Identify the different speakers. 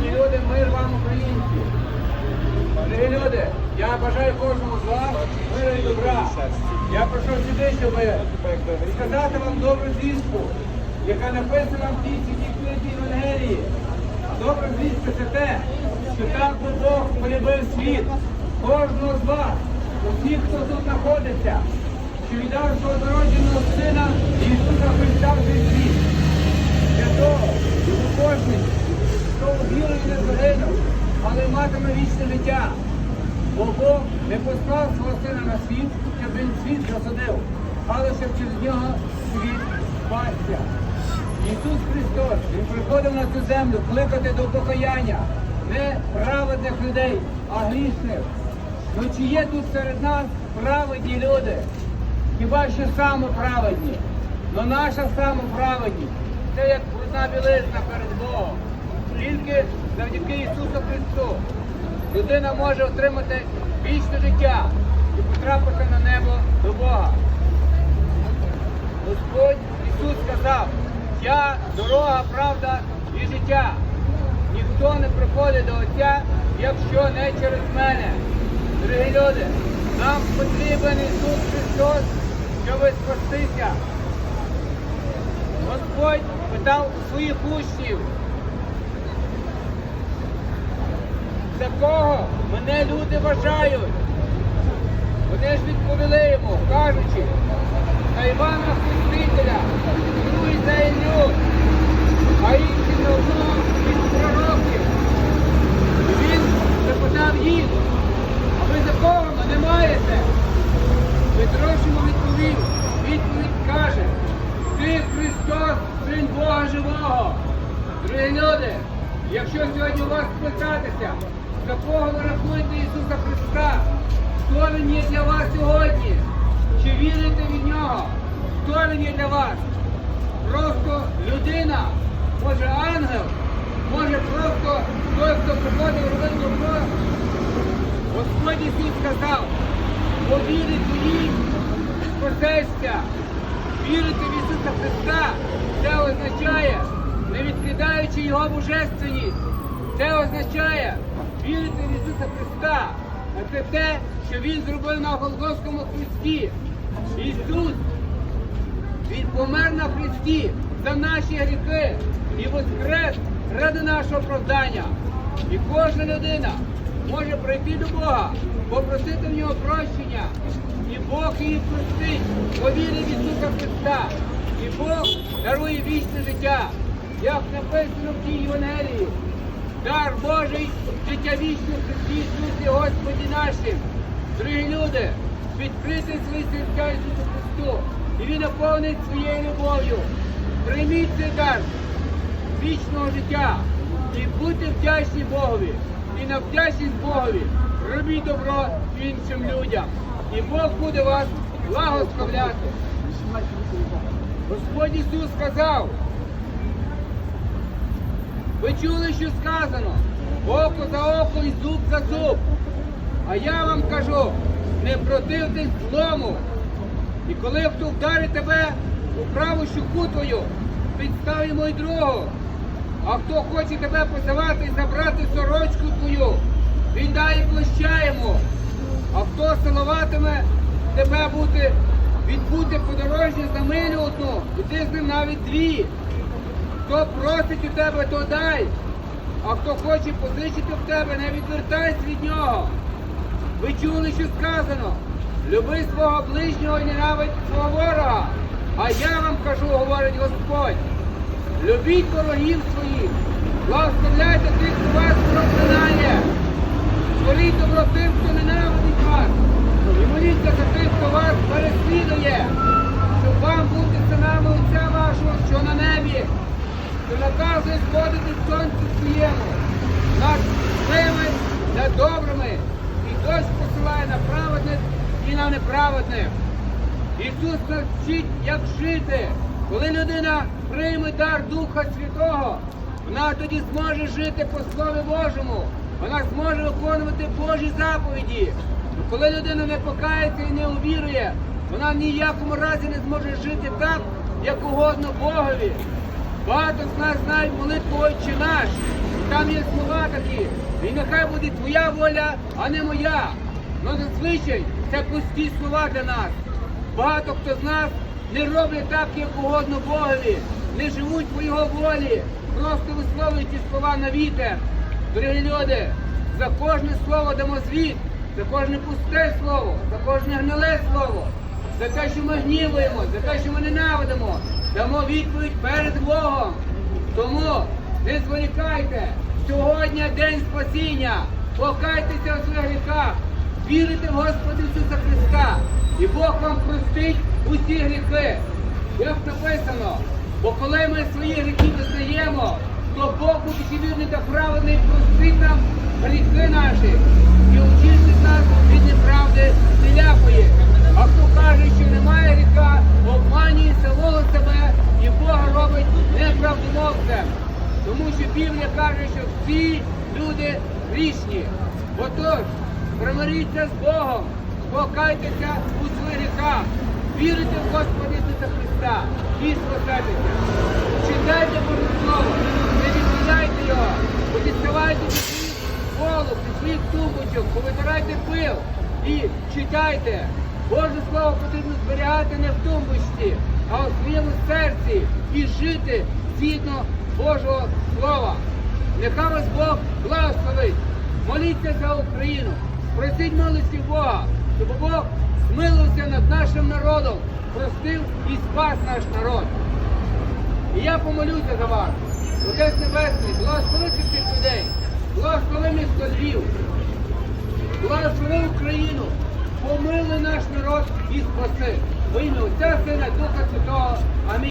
Speaker 1: люди, мир вам, українці. Дорогі люди, я бажаю кожному з вас миру і добра. Я прийшов сюди, щоб сказати вам добру звістку, яка написана в тій святій книзі Євангелії. Добра звістка це те, що так би Бог полюбив світ, кожного з вас, усіх, хто тут знаходиться, що віддав свого народженого сина Ісуса Христа в світ. Для того, щоб кожен, хто вірує не загинув, але матиме вічне життя. Бо Бог не послав свого сина на світ, щоб він світ засадив, але щоб через нього світ спасся. Ісус Христос, Він приходив на цю землю кликати до покаяння не праведних людей, а грішних. Ну чи є тут серед нас праведні люди? Хіба що саме праведні? Ну наша саме праведність це як брудна білизна перед Богом. Тільки завдяки Ісусу Христу людина може отримати вічне життя і потрапити на небо до Бога. Господь Ісус сказав, я дорога, правда і життя. Ніхто не приходить до Отця, якщо не через мене. Дорогі люди, нам потрібен Ісус Христос, щоб спастися. Господь питав своїх учнів, за кого мене люди вважають? Вони ж відповіли йому, кажучи, на Івана Хрестителя, за Іллю, а інші одного від пророків. І він запитав їх, а ви за кого мене маєте? Петро йому відповів, відповідь каже, ти Христос, Син Бога Живого. Дорогі люди, якщо сьогодні у вас спитатися, за ви рахуєте Ісуса Христа, хто Він є для вас сьогодні? Чи вірите від Нього? Хто Він є для вас? Просто людина, може ангел, може просто той, хто приходив робити добро. Господь Ісус сказав, повірить у їх, спасешся. Вірити в Ісуса Христа, це означає, не відкидаючи Його божественність. Це означає вірити в Ісуса Христа. Це те, що Він зробив на Голгофському Христі. Ісус, Він помер на Христі за наші гріхи і воскрес ради нашого оправдання. І кожна людина може прийти до Бога, попросити в нього прощення. І Бог її простить, повірить в Ісуса Христа. І Бог дарує вічне життя. Як написано в тій Євангелії, дар Божий, життя вічне в Господі нашим. Дорогі люди, відкрити свої серця Ісусу Христу, і Він наповнить своєю любов'ю. Прийміть цей дар вічного життя і будьте вдячні Богові. І на вдячність Богові робіть добро іншим людям. І Бог буде вас благословляти. Господь Ісус сказав, ви чули, що сказано, око за око і зуб за зуб. А я вам кажу, не противтесь злому. І коли хто вдарить тебе у праву щуку твою, підстав йому й другу. А хто хоче тебе позивати і забрати сорочку твою, віддай і плаща йому. А хто силуватиме тебе бути, відбути подорожні за милю одну, і ти з ним навіть дві. Хто просить у тебе, то дай. А хто хоче позичити в тебе, не відвертайся від нього. Ви чули, що сказано? Люби свого ближнього і ненавидь свого ворога. А я вам кажу, говорить Господь. Любіть ворогів своїх, благословляйте тих, хто вас проклинає. Творіть добро тим, хто ненавидить вас. І моліться за тих, хто вас переслідує, щоб вам бути синами Отця вашого, що на небі, наказує сходити сонцю своєму, над злими, над добрими, і дощ посилає на праведних і на неправедних. Ісус нас вчить, як жити. Коли людина прийме дар Духа Святого, вона тоді зможе жити по Слові Божому, вона зможе виконувати Божі заповіді. Коли людина не покається і не увірує, вона в ніякому разі не зможе жити так, як угодно Богові. Багато з нас знають молитву Отче наш, Там є слова такі. І нехай буде твоя воля, а не моя. Ну зазвичай це пусті слова для нас. Багато хто з нас не роблять так, як угодно Богові, не живуть по його волі, просто висловлюють ці слова на вітер. Дорогі люди, за кожне слово дамо звіт, за кожне пусте слово, за кожне гниле слово, за те, що ми гнівуємо, за те, що ми ненавидимо, дамо відповідь перед Богом. Тому не зволікайте, сьогодні день спасіння, покайтеся у своїх гріхах, вірите в Господа Ісуса Христа, і Бог вам простить усі гріхи. Як написано, бо коли ми свої гріхи визнаємо, то Бог, будучи вірний та праведний, простить нам гріхи наші і очистить нас від неправди всілякої. А хто каже, що немає гріха, обманює самого себе і Бога робить неправдомовцем. Тому що Біблія каже, що всі люди грішні. Отож, примиріться з Богом, покайтеся у своїх гріхах, вірите в Господа Ісуса Христа і спасайтеся. Читайте Боже Слово, не відміняйте його, подіставайте під своїх голуб, під своїх тумбочок, повитирайте пил і читайте. Боже Слово потрібно зберігати не в тумбочці, а у своєму серці і жити згідно Божого Слова. Нехай вас Бог благословить. Моліться за Україну. Просіть милості Бога, щоб Бог змилився над нашим народом, простив і спас наш народ. І я помолюся за вас. Отець Небесний, благослови цих людей, благослови місто Львів, благослови Україну, помили наш народ і спаси. Во ім'я Отця, Сина, Духа Святого. Амінь.